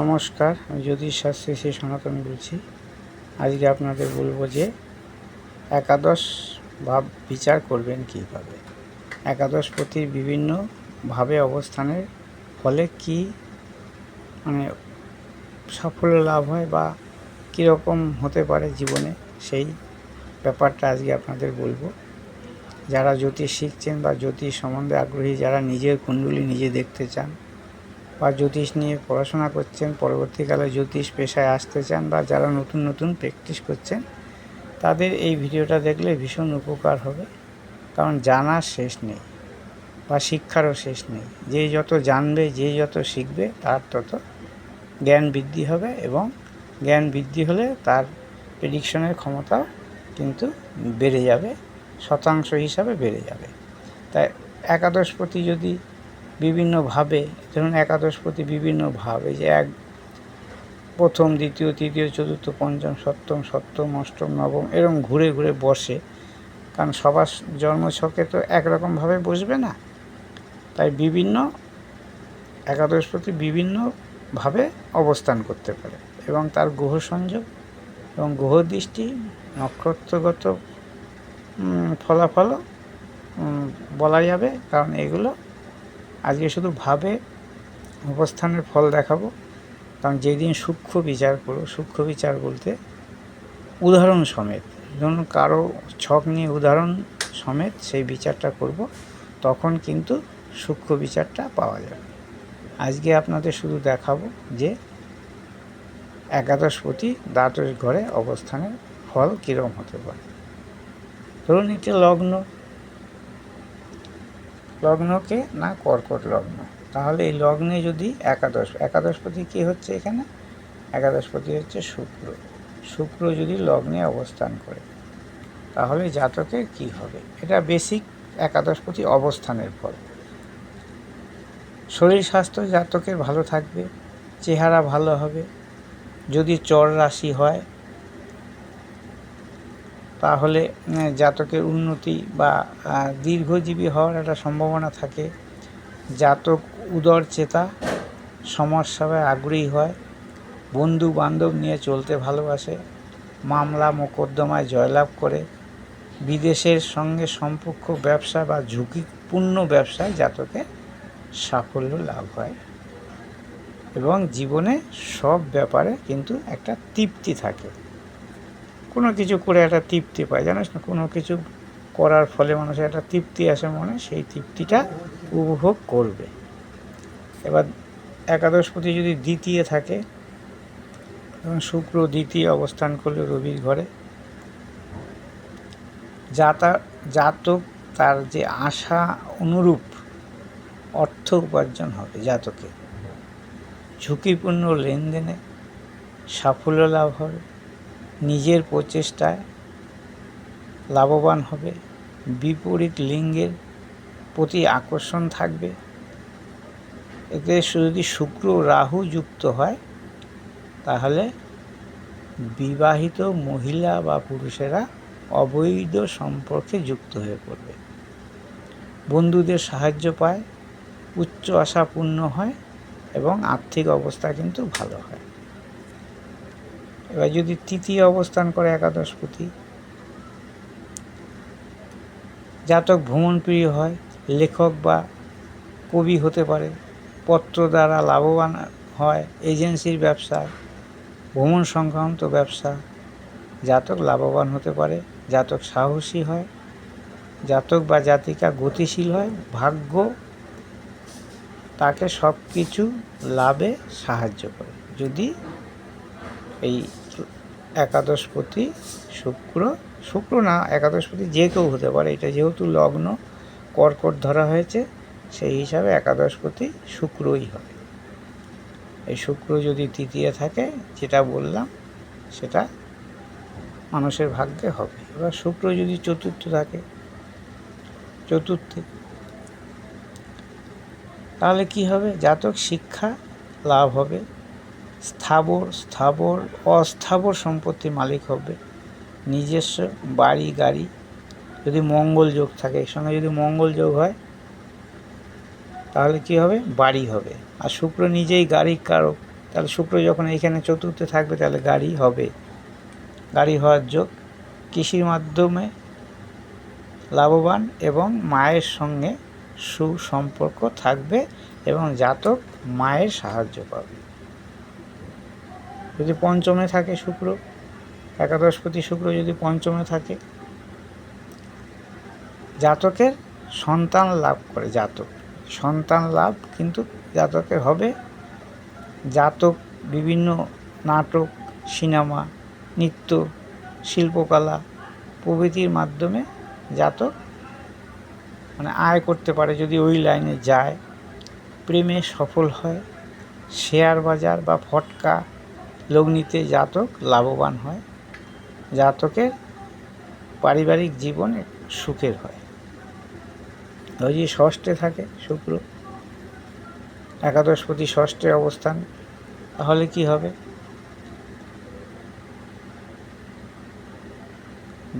নমস্কার, আমি জ্যোতিষ শাস্ত্রী শ্রী সনাতন বলছি। আজকে আপনাদের বলব যে একাদশ ভাব বিচার করবেন কীভাবে? একাদশ পতির বিভিন্ন ভাবে অবস্থানের ফলে কি মানে সাফল্য লাভ হয় বা কীরকম হতে পারে জীবনে, সেই ব্যাপারটা আজকে আপনাদের বলব। যারা জ্যোতিষ শিখছেন বা জ্যোতিষ সম্বন্ধে আগ্রহী, যারা নিজের কুণ্ডলী নিজে দেখতে চান বা জ্যোতিষ নিয়ে পড়াশোনা করছেন, পরবর্তীকালে জ্যোতিষ পেশায় আসতে চান বা যারা নতুন নতুন প্র্যাকটিস করছেন, তাদের এই ভিডিওটা দেখলে ভীষণ উপকার হবে। কারণ জানার শেষ নেই বা শিক্ষারও শেষ নেই। যে যত জানবে, যে যত শিখবে, তার তত জ্ঞান বৃদ্ধি হবে এবং জ্ঞান বৃদ্ধি হলে তার প্রেডিকশনের ক্ষমতাও কিন্তু বেড়ে যাবে, শতাংশ হিসাবে বেড়ে যাবে। তাই একাদশপতি যদি বিভিন্নভাবে ধরুন একাদশপতি বিভিন্ন ভাবে যে এক প্রথম দ্বিতীয় তৃতীয় চতুর্থ পঞ্চম সপ্তম সপ্তম অষ্টম নবম এরকম ঘুরে ঘুরে বসে। কারণ সবার জন্মছকে তো একরকমভাবে বসবে না। তাই বিভিন্ন একাদশপতি বিভিন্নভাবে অবস্থান করতে পারে। এবং তার গ্রহ সংযোগ এবং গ্রহ দৃষ্টি নক্ষত্রগত উম, ফলাফলও বলা যাবে। কারণ এগুলো আজকে শুধু ভাবে অবস্থানের ফল দেখাবো, কারণ যেদিন সূক্ষ্ম বিচার করো, সূক্ষ্ম বিচার বলতে উদাহরণ সমেত, ধরুন কারও ছক নিয়ে উদাহরণ সমেত সেই বিচারটা করব, তখন কিন্তু সূক্ষ্ম বিচারটা পাওয়া যাবে। আজকে আপনাদের শুধু দেখাবো যে একাদশপতি দ্বাদশ ঘরে অবস্থানের ফল কীরকম হতে পারে। ধরুন একটি লগ্ন লগ্নকে না কর্কট লগ্ন? তাহলে এই লগ্নে যদি একাদশ, একাদশপতি কি হচ্ছে এখানে? একাদশপতি হচ্ছে শুক্র। শুক্র যদি লগ্নে অবস্থান করে, তাহলে জাতকের কি হবে? এটা বেসিক একাদশপতি অবস্থানের ফল। শরীর স্বাস্থ্য জাতকের ভালো থাকবে, চেহারা ভালো হবে। যদি চর রাশি হয় তাহলে জাতকের উন্নতি বা দীর্ঘজীবী হওয়ার একটা সম্ভাবনা থাকে। জাতক উদর চেতা সমাজ সেবায় আগ্রহী হয় বন্ধু বান্ধব নিয়ে চলতে ভালোবাসে, মামলা মোকদ্দমায় জয়লাভ করে, বিদেশের সঙ্গে সম্পর্ক, ব্যবসা বা ঝুঁকিপূর্ণ ব্যবসায় জাতকে সাফল্য লাভ হয়। এবং জীবনে সব ব্যাপারে কিন্তু একটা তৃপ্তি থাকে। কোনো কিছু করে একটা তৃপ্তি পায়, জানিস না? কোনো কিছু করার ফলে মানুষের একটা তৃপ্তি আসে মনে, সেই তৃপ্তিটা উপভোগ করবে। এবার একাদশ একাদশপতি যদি দ্বিতীয় থাকে এবং শুক্র দ্বিতীয় অবস্থান করলে রবির ঘরে। যাতা, জাতক তার যে আশা অনুরূপ অর্থ উপার্জন হবে জাতকে ঝুঁকিপূর্ণ লেনদেনে সাফল্য লাভ হবে। নিজের প্রচেষ্টায় লাভবান হবে। বিপরীত লিঙ্গের প্রতি আকর্ষণ থাকবে। এতে যদি শুক্র রাহু যুক্ত হয়, তাহলে বিবাহিত মহিলা বা পুরুষেরা অবৈধ সম্পর্কে যুক্ত হয়ে পড়বে। বন্ধুদের সাহায্য পায়, উচ্চ আশা পূর্ণ হয় এবং আর্থিক অবস্থা কিন্তু ভালো হয়। এবার যদি তৃতীয় অবস্থান করে একাদশ একাদশপতি জাতক ভ্রমণপ্রিয় হয়, লেখক বা কবি হতে পারে, পত্র দ্বারা লাভবান হয়, এজেন্সির ব্যবসা, ভ্রমণ সংক্রান্ত ব্যবসা, জাতক লাভবান হতে পারে, জাতক সাহসী হয়, জাতক বা জাতিকা গতিশীল হয়, ভাগ্য তাকে সব কিছু লাভে সাহায্য করে। যদি এই একাদশপতি শুক্র শুক্র না, একাদশপতি যে কেউ হতে পারে। এটা যেহেতু লগ্ন, কর্কট ধরা হয়েছে, সেই হিসাবে একাদশপতি শুক্রই হবে। এই শুক্র যদি তৃতীয় থাকে, যেটা বললাম, সেটা মানুষের ভাগ্যে হবে। এবার শুক্র যদি চতুর্থ থাকে, চতুর্থে, তাহলে কি হবে? জাতক শিক্ষা লাভ হবে। স্থাবর স্থাবর, অস্থাবর সম্পত্তির মালিক হবে। নিজস্ব বাড়ি, গাড়ি, যদি মঙ্গল যোগ থাকে, এর সঙ্গে যদি মঙ্গল যোগ হয়, তাহলে কি হবে? বাড়ি হবে। আর শুক্র নিজেই গাড়ির কারক, তাহলে শুক্র যখন এইখানে চতুর্থে থাকবে, তাহলে গাড়ি হবে। গাড়ি হওয়ার যোগ কৃষির মাধ্যমে লাভবান এবং মায়ের সঙ্গে সুসম্পর্ক থাকবে এবং জাতক মায়ের সাহায্য পাবে। যদি পঞ্চমে থাকে শুক্র, একাদশপতি শুক্র যদি পঞ্চমে থাকে, জাতকের সন্তান লাভ করে, জাতক। সন্তান লাভ কিন্তু জাতকের হবে জাতক, বিভিন্ন নাটক, সিনেমা, নৃত্য, শিল্পকলা প্রভৃতির মাধ্যমে জাতক মানে আয় করতে পারে, যদি ওই লাইনে যায়। প্রেমে সফল হয়, শেয়ার বাজার বা ফটকা লগ্নিতে জাতক লাভবান হয়, জাতকের পারিবারিক জীবনে সুখের হয়। ওই যে ষষ্ঠে থাকে শুক্র। একাদশপতি ষষ্ঠে অবস্থান, তাহলে কি হবে?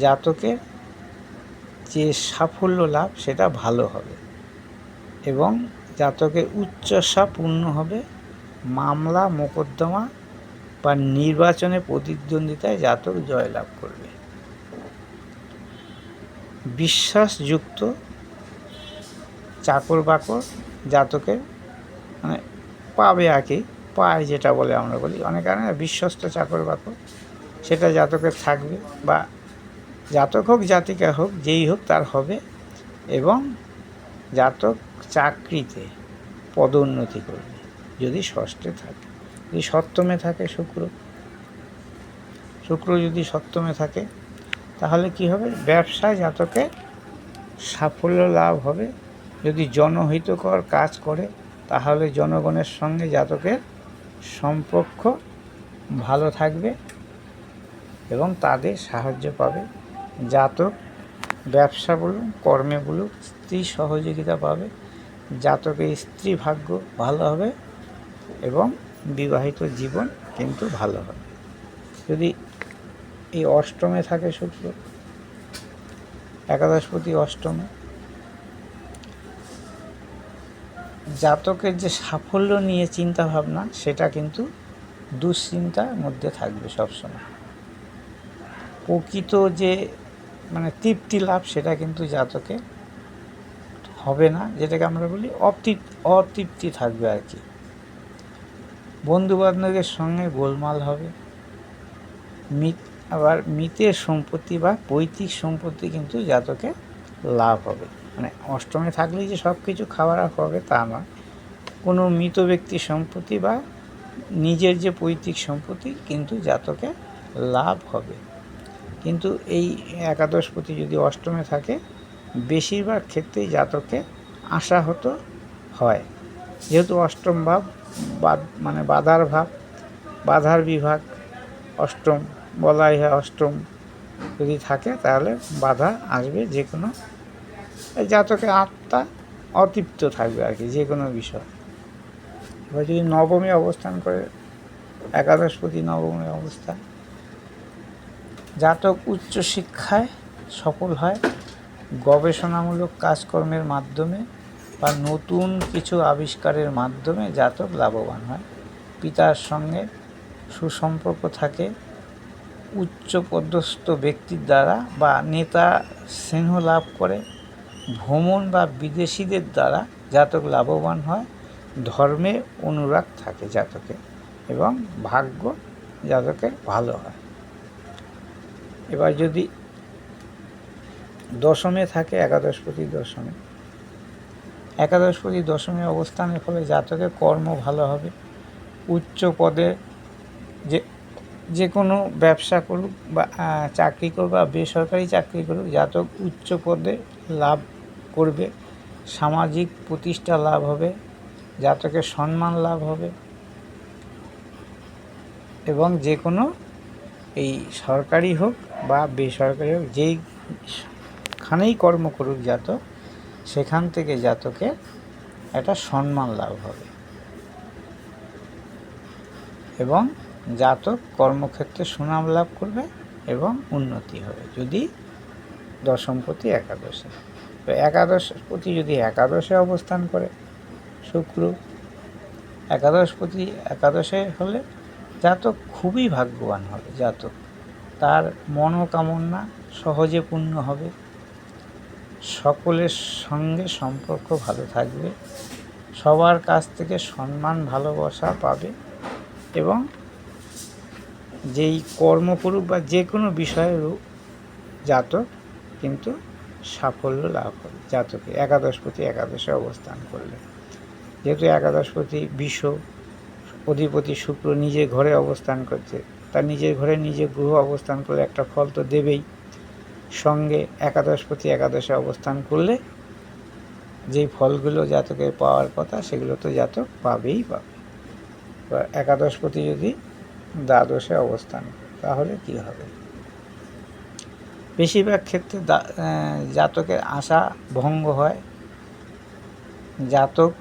জাতকের যে সাফল্য লাভ, সেটা ভালো হবে এবং জাতকের উচ্চসা পূর্ণ হবে। মামলা, মোকদ্দমা বা নির্বাচনে প্রতিদ্বন্দ্বিতায় জাতক জয়লাভ করবে। বিশ্বাসযুক্ত চাকর বাকর জাতকের মানে পাবে আর পায় যেটা বলে আমরা বলি। অনেক বিশ্বস্ত চাকর বাকর সেটা জাতকের থাকবে বা জাতক হোক, জাতিকা হোক, যেই হোক তার হবে এবং জাতক চাকরিতে পদোন্নতি করবে, যদি ষষ্ঠে থাকে। যদি সপ্তমে থাকে শুক্র শুক্র যদি সপ্তমে থাকে, তাহলে কি হবে? ব্যবসায় জাতকে সাফল্য লাভ হবে। যদি জনহিতকর কাজ করে, তাহলে জনগণের সঙ্গে জাতকের সম্পর্ক ভালো থাকবে এবং তাদের সাহায্য পাবে। জাতক ব্যবসা বলুন, কর্মে বলুন, স্ত্রী সহযোগিতা পাবে। জাতকের স্ত্রী ভাগ্য ভালো হবে এবং বিবাহিত জীবন কিন্তু ভালো হবে যদি এই অষ্টমে থাকে শুক্র, একাদশপতি অষ্টমে, জাতকের যে সাফল্য নিয়ে চিন্তা ভাবনা সেটা কিন্তু দুশ্চিন্তার মধ্যে থাকবে সবসময়। প্রকৃত যে মানে তৃপ্তি লাভ, সেটা কিন্তু জাতকে হবে না, যেটাকে আমরা বলি অতৃপ্তি অতৃপ্তি থাকবে আর কি। বন্ধু বান্ধবের সঙ্গে গোলমাল হবে। মিত আবার মিতের সম্পত্তি বা পৈতৃক সম্পত্তি কিন্তু জাতকে লাভ হবে। মানে অষ্টমে থাকলেই যে সব কিছু খাওয়ার হবে তা নয়। কোনো মৃত ব্যক্তির সম্পত্তি বা নিজের যে পৈতৃক সম্পত্তি কিন্তু জাতকে লাভ হবে। কিন্তু এই একাদশপতি যদি অষ্টমে থাকে, বেশিরভাগ ক্ষেত্রেই জাতকে আশাহত হয়। যেহেতু অষ্টম ভাব মানে বাধার ভাব, বাধার বিভাগ, অষ্টম, বলাই হয় অষ্টম। যদি থাকে তাহলে বাধা আসবে যে কোনো জাতকে আত্মা অতৃপ্ত থাকবে আর কি, যে কোনো বিষয়। এবার যদি নবমী অবস্থান করে, একাদশপতি নবমী অবস্থান, জাতক উচ্চশিক্ষায় সফল হয় গবেষণামূলক কাজকর্মের মাধ্যমে বা নতুন কিছু আবিষ্কারের মাধ্যমে জাতক লাভবান হয়। পিতার সঙ্গে সুসম্পর্ক থাকে। উচ্চ পদস্থ ব্যক্তির দ্বারা বা নেতা স্নেহ লাভ করে। ভ্রমণ বা বিদেশিদের দ্বারা জাতক লাভবান হয়। ধর্মে অনুরাগ থাকে জাতকে এবং ভাগ্য জাতকের ভালো হয়। এবার যদি দশমে থাকে একাদশপতি দশমে একাদশপতি দশমী অবস্থানের ফলে জাতকের কর্ম ভালো হবে। উচ্চ পদে যে যে কোনো ব্যবসা করুক বা চাকরি করুক বা বেসরকারি চাকরি করুক, জাতক উচ্চ পদে লাভ করবে। সামাজিক প্রতিষ্ঠা লাভ হবে, জাতকের সম্মান লাভ হবে এবং যে কোনো এই সরকারি হোক বা বেসরকারি হোক, যেইখানেই কর্ম করুক জাতক সেখান থেকে জাতকের একটা সম্মান লাভ হবে। এবং জাতক কর্মক্ষেত্রে সুনাম লাভ করবে এবং উন্নতি হবে, যদি দশমপতি একাদশে। তো একাদশপতি যদি একাদশে অবস্থান করে, শুক্র একাদশপতি একাদশে হলে জাতক খুবই ভাগ্যবান হবে জাতক তার মনোকামনা সহজে পূর্ণ হবে। সকলের সঙ্গে সম্পর্ক ভালো থাকবে, সবার কাছ থেকে সম্মান, ভালোবাসা পাবে এবং যেই কর্ম করুক বা যে কোনো বিষয়ের জাতক কিন্তু সাফল্য লাভ করে, জাতকে, একাদশপতি একাদশে অবস্থান করলে। যেহেতু একাদশপতি বিশ্ব, অধিপতি শুক্র নিজে ঘরে অবস্থান করছে তার নিজের ঘরে নিজে গ্রহ অবস্থান করলে একটা ফল তো দেবেই। সঙ্গে একাদশপতি একাদশে অবস্থান করলে যেই ফলগুলো জাতকের পাওয়ার কথা সেগুলো তো জাতক পাবেই পাবে। এবার একাদশপতি যদি দ্বাদশে অবস্থান তাহলে কি হবে? বেশিরভাগ ক্ষেত্রে জাতকের আশা ভঙ্গ হয়। জাতক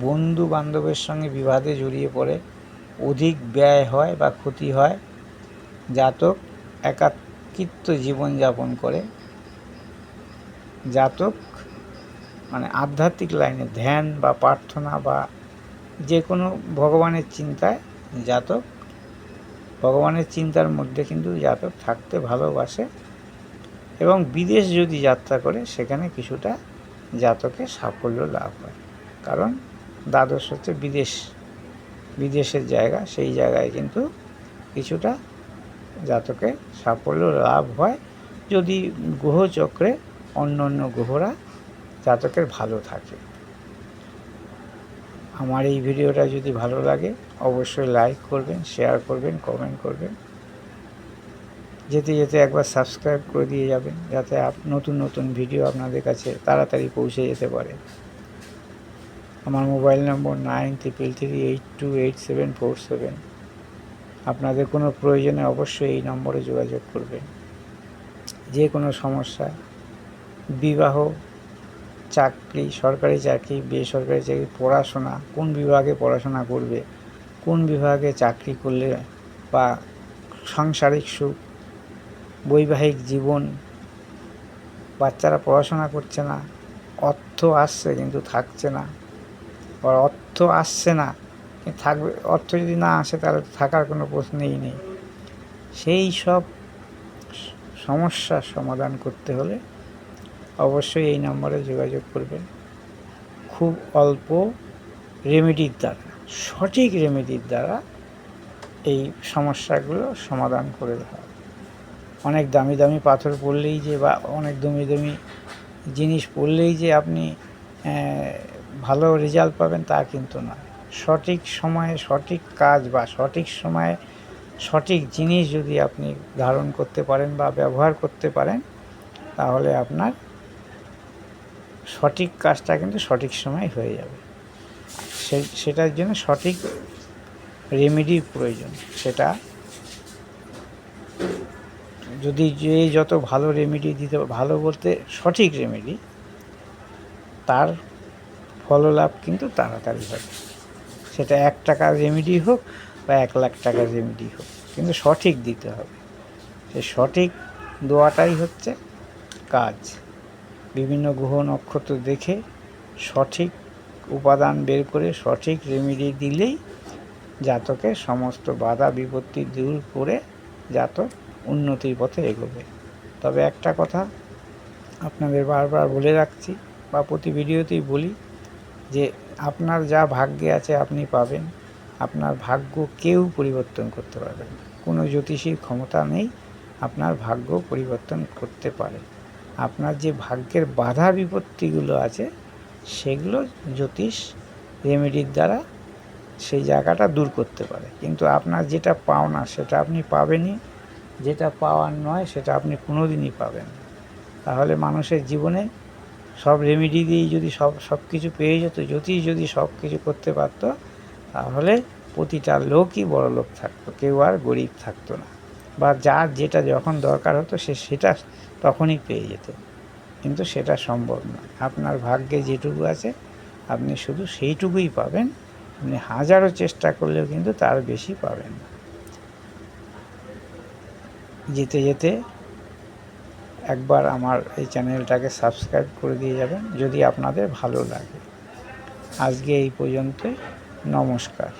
বন্ধু বান্ধবের সঙ্গে বিবাদে জড়িয়ে পড়ে, অধিক ব্যয় হয় বা ক্ষতি হয়। জাতক একাকিত্ব জীবনযাপন করে জাতক মানে আধ্যাত্মিক লাইনে ধ্যান বা প্রার্থনা বা যে কোনো ভগবানের চিন্তায় জাতক, ভগবানের চিন্তার মধ্যে কিন্তু জাতক থাকতে ভালোবাসে এবং বিদেশ যদি যাত্রা করে, সেখানে কিছুটা জাতকে সাফল্য লাভ হয়। কারণ দ্বাদশ হচ্ছে বিদেশ, বিদেশের জায়গা, সেই জায়গায় কিন্তু কিছুটা জাতকের সাফল্য লাভ হয় যদি গ্রহচক্রে অন্য অন্য গ্রহরা জাতকের ভালো থাকে। আমার এই ভিডিওটা যদি ভালো লাগে, অবশ্যই লাইক করবেন শেয়ার করবেন কমেন্ট করবেন। যেতে যেতে একবার সাবস্ক্রাইব করে দিয়ে যাবেন, যাতে নতুন নতুন ভিডিও আপনাদের কাছে তাড়াতাড়ি পৌঁছে যেতে পারে। আমার mobile number nine triple three eight two eight seven four seven আপনাদের কোনো প্রয়োজনে অবশ্যই এই নম্বরে যোগাযোগ করবেন। যে কোনো সমস্যা, বিবাহ, চাকরি, সরকারি চাকরি, বেসরকারি চাকরি, পড়াশোনা, কোন বিভাগে পড়াশোনা করবে, কোন বিভাগে চাকরি করলে বা সাংসারিক সুখ, বৈবাহিক জীবন, বাচ্চারা পড়াশোনা করছে না, অর্থ আসছে কিন্তু থাকছে না অর্থ আসছে না থাকবে, অর্থ যদি না আসে তাহলে তো থাকার কোনো প্রশ্নই নেই। সেই সব সমস্যার সমাধান করতে হলে অবশ্যই এই নম্বরে যোগাযোগ করবেন। খুব অল্প রেমেডির দ্বারা, সঠিক রেমেডির দ্বারা এই সমস্যাগুলো সমাধান করে দেওয়া। অনেক দামি দামি পাথর পড়লেই যে বা অনেক দামি দামি জিনিস পড়লেই যে আপনি ভালো রেজাল্ট পাবেন তা কিন্তু না সঠিক সময়ে সঠিক কাজ বা সঠিক সময়ে সঠিক জিনিস যদি আপনি ধারণ করতে পারেন বা ব্যবহার করতে পারেন, তাহলে আপনার সঠিক কাজটা কিন্তু সঠিক সময় হয়ে যাবে। সেটার জন্য সঠিক রেমেডির প্রয়োজন। সেটা যদি যে যত ভালো রেমেডি দিতে, ভালো বলতে সঠিক রেমেডি তার ফললাভ কিন্তু তাড়াতাড়ি হবে সেটা এক টাকার রেমেডি হোক বা এক লাখ টাকার রেমেডি হোক। কিন্তু সঠিক দিতে হবে। সে সঠিক দোয়াটাই হচ্ছে কাজ। বিভিন্ন গ্রহ নক্ষত্র দেখে সঠিক উপাদান বের করে সঠিক রেমেডি দিলেই জাতকের সমস্ত বাধা বিপত্তি দূর করে জাতক উন্নতির পথে এগোবে। তবে একটা কথা আপনাদের বারবার বলে রাখছি বা প্রতি ভিডিওতেই বলি যে আপনার যা ভাগ্যে আছে আপনি পাবেন। আপনার ভাগ্য কেউ পরিবর্তন করতে পারবে না। কোনো জ্যোতিষীর ক্ষমতা নেই, আপনার ভাগ্য পরিবর্তন করতে পারে। আপনার যে ভাগ্যের বাধা বিপত্তিগুলো আছে, সেগুলো জ্যোতিষ রেমেডির দ্বারা সেই জায়গাটা দূর করতে পারে। কিন্তু আপনার যেটা পাওনা, সেটা আপনি পাবেনই। যেটা পাওয়ার নয়, সেটা আপনি কোনোদিনই পাবেন তাহলে মানুষের জীবনে সব রেমেডি দিয়েই যদি সব সব কিছু পেয়ে যেত জ্যোতিষ যদি সব কিছু করতে পারতো, তাহলে প্রতিটা লোকই বড় লোক থাকতো, কেউ আর গরিব থাকতো না। বা যার যেটা যখন দরকার হতো, সে সেটা তখনই পেয়ে যেত। কিন্তু সেটা সম্ভব নয় আপনার ভাগ্যে যেটুকু আছে, আপনি শুধু সেইটুকুই পাবেন। আপনি হাজারো চেষ্টা করলেও কিন্তু তার বেশি পাবেন না। যেতে যেতে একবার আমার এই চ্যানেলটাকে সাবস্ক্রাইব করে দিয়ে যাবেন যদি আপনাদের ভালো লাগে। আজকে এই পর্যন্তই, নমস্কার।